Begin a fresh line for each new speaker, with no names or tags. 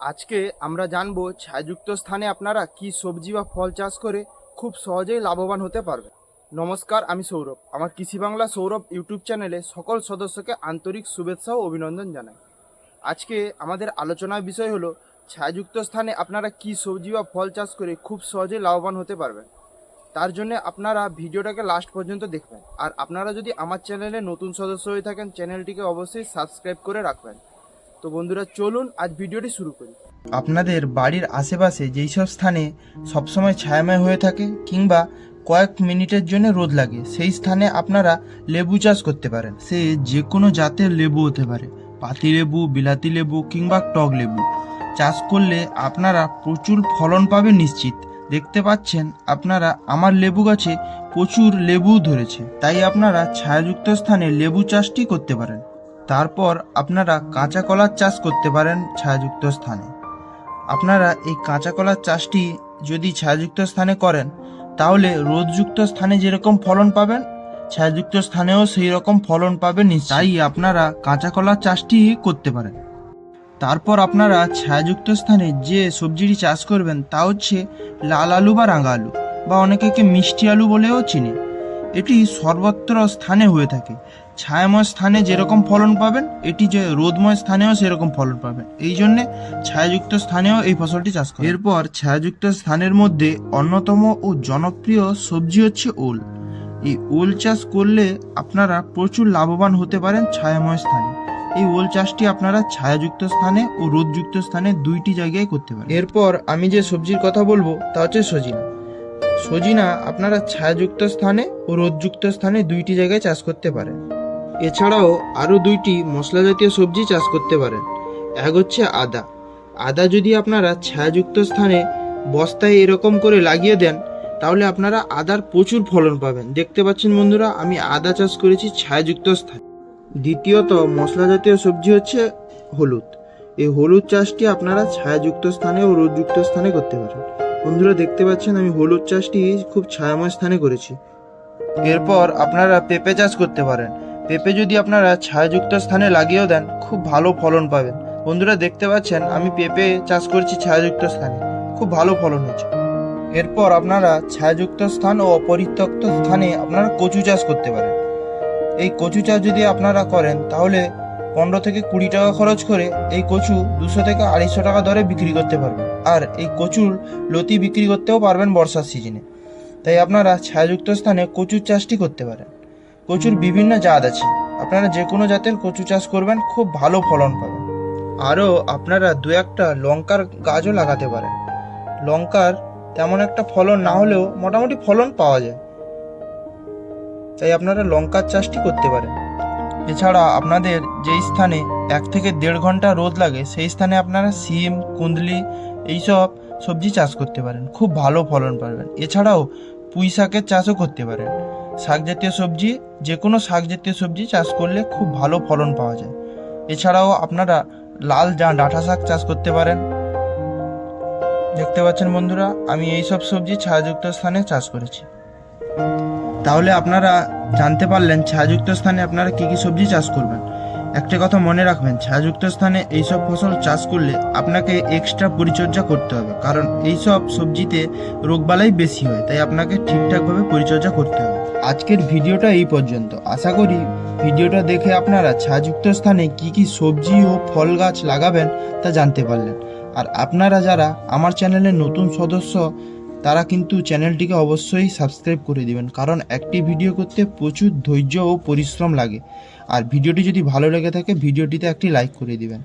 আজকে আমরা জানব ছায়াযুক্ত স্থানে আপনারা কি সবজি বা ফল চাষ করে খুব সহজেই লাভবান হতে পারবেন। নমস্কার, আমি সৌরভ। আমার কৃষি বাংলা সৌরভ ইউটিউব চ্যানেলে সকল সদস্যকে আন্তরিক শুভেচ্ছা ও অভিনন্দন জানাই। আজকে আমাদের আলোচনার বিষয় হলো, ছায়াযুক্ত স্থানে আপনারা কি সবজি বা ফল চাষ করে খুব সহজেই লাভবান হতে পারবেন? তার জন্য আপনারা ভিডিওটাকে লাস্ট পর্যন্ত দেখবেন। আর আপনারা যদি আমার চ্যানেলে নতুন সদস্য হয়ে থাকেন, চ্যানেলটিকে অবশ্যই সাবস্ক্রাইব করে রাখবেন। তো বন্ধুরা, চলুন আজ ভিডিওটি শুরু করি। আপনাদের বাড়ির আশেপাশে যেই সব স্থানে সবসময় ছায়াময় হয়ে থাকে কিংবা কয়েক মিনিটের জন্য রোদ লাগে, সেই স্থানে আপনারা লেবু চাষ করতে পারেন। সে যে কোনো জাতের লেবু হতে পারে, পাতি লেবু, বিলাতি লেবু কিংবা টক লেবু। চাষ করলে আপনারা প্রচুর ফলন পাবেন নিশ্চিত। দেখতে পাচ্ছেন, আপনারা আমার লেবু গাছে প্রচুর লেবু ধরেছে, তাই আপনারা ছায়াযুক্ত স্থানে লেবু চাষটি করতে পারেন। তারপর আপনারা কাঁচা কলার চাষ করতে পারেন ছায়াযুক্ত স্থানে। আপনারা এই কাঁচা কলার চাষটি যদি ছায়াযুক্ত স্থানে করেন, তাহলে রোদযুক্ত স্থানে যেরকম ফলন পাবেন, ছায়াযুক্ত স্থানেও সেই রকম ফলন পাবেন। তাই আপনারা কাঁচা কলার চাষটি করতে পারেন। তারপর আপনারা ছায়াযুক্ত স্থানে যে সবজিটি চাষ করবেন, তা হচ্ছে লাল আলু বা রাঙা আলু, বা অনেকে মিষ্টি আলু বলেও চিনে। এটি সর্বত্র স্থানে হয়ে থাকে। ছায়াময় স্থানে যেরকম ফলন পাবেন, এটি যে রোদময় স্থানেও সেরকম ফলন পাবেন। এই জন্যে ছায়াযুক্ত স্থানেও এই ফসলটি চাষ করেন এরপর ছায়াযুক্ত স্থানের মধ্যে অন্যতম ও জনপ্রিয় সবজি হচ্ছে ওল। এই ওল চাষ করলে আপনারা প্রচুর লাভবান হতে পারেন ছায়াময় স্থানে। এই ওল চাষটি আপনারা ছায়াযুক্ত স্থানে ও রোদযুক্ত স্থানে দুইটি জায়গায় করতে পারেন। এরপর আমি যে সবজির কথা বলব, তা হচ্ছে সজিনা। সজিনা আপনারা ছায়াযুক্ত স্থানে ও রোদযুক্ত স্থানে দুইটি জায়গায় চাষ করতে পারেন। এছাড়াও আরও দুইটি মশলা জাতীয় সবজি চাষ করতে পারেন। এক হচ্ছে আদা। আদা যদি আপনারা ছায়াযুক্ত স্থানে বস্তায় এরকম করে লাগিয়ে দেন, তাহলে আপনারা আদার প্রচুর ফলন পাবেন। দেখতে পাচ্ছেন বন্ধুরা, আমি আদা চাষ করেছি ছায়াযুক্ত স্থানে। দ্বিতীয়ত মশলা জাতীয় সবজি হচ্ছে হলুদ। এই হলুদ চাষটি আপনারা ছায়াযুক্ত স্থানে ও রোদযুক্ত স্থানে করতে পারেন। বন্ধুরা দেখতে পাচ্ছেন, আমি হলুদ চাষটি খুব ছায়াময় স্থানে করেছি। এরপর আপনারা পেঁপে চাষ করতে পারেন। পেঁপে যদি আপনারা ছায়াযুক্ত স্থানে লাগিয়েও দেন, খুব ভালো ফলন পাবেন। বন্ধুরা দেখতে পাচ্ছেন, আমি পেঁপে চাষ করছি ছায়াযুক্ত স্থানে। খুব ভালো ফলন হয়েছে। এরপর আপনারা ছায়াযুক্ত স্থান ও অপরিত্যক্ত স্থানে আপনারা কচু চাষ করতে পারেন। এই কচু চাষ যদি আপনারা করেন, তাহলে পনেরো থেকে কুড়ি টাকা খরচ করে এই কচু দুশো থেকে আড়াইশো টাকা দরে বিক্রি করতে পারবেন। আর এই কচুর লতি বিক্রি করতেও পারবেন বর্ষার সিজনে। তাই আপনারা ছায়াযুক্ত স্থানে কচুর চাষটি করতে পারেন। কচুর বিভিন্ন জাত আছে। আপনারা যে কোনো জাতের কচু চাষ করবেন, খুব ভালো ফলন পাবেন। আরও আপনারা দু একটা লঙ্কার গাছও লাগাতে পারেন। লঙ্কার তেমন একটা ফলন না হলেও মোটামুটি ফলন পাওয়া যায়। তাই আপনারা লঙ্কার চাষটি করতে পারেন। এছাড়া আপনাদের যেই স্থানে এক থেকে দেড় ঘণ্টা রোদ লাগে, সেই স্থানে আপনারা সিম কুন্দলি এইসব সবজি চাষ করতে পারেন। খুব ভালো ফলন পাবেন। এছাড়াও পুঁই শাকের চাষও করতে পারেন। শাক জাতীয় সবজি যে কোনো শাক জাতীয় সবজি চাষ করলে খুব ভালো ফলন পাওয়া যায়। এছাড়াও আপনারা লাল ডাঁটা শাক চাষ করতে পারেন। দেখতে পাচ্ছেন বন্ধুরা, আমি এই সব সবজি ছায়াযুক্ত স্থানে চাষ করেছি। তাহলে আপনারা জানতে পারলেন ছায়াযুক্ত স্থানে আপনারা কি কি সবজি চাষ করবেন। একটা কথা মনে রাখবেন, ছায়াযুক্ত স্থানে এইসব ফসল চাষ করলে আপনাকে এক্সট্রা পরিচর্যা করতে হবে, কারণ এইসব সবজিতে রোগবালাই বেশি হয়, তাই আপনাকে ঠিকঠাকভাবে পরিচর্যা করতে হবে। আজকের ভিডিওটা এই পর্যন্ত। আশা করি ভিডিওটা দেখে আপনারা ছায়াযুক্ত স্থানে কি কি সবজি ও ফল গাছ লাগাবেন তা জানতে পারলেন। আর আপনারা যারা আমার চ্যানেলে নতুন সদস্য তারা কিন্তু চ্যানেলটিকে অবশ্যই সাবস্ক্রাইব করে দিবেন, কারণ একটি ভিডিও করতে প্রচুর ধৈর্য ও পরিশ্রম লাগে। আর ভিডিওটি যদি ভালো লেগে থাকে, ভিডিওটিতে একটি লাইক করে দিবেন।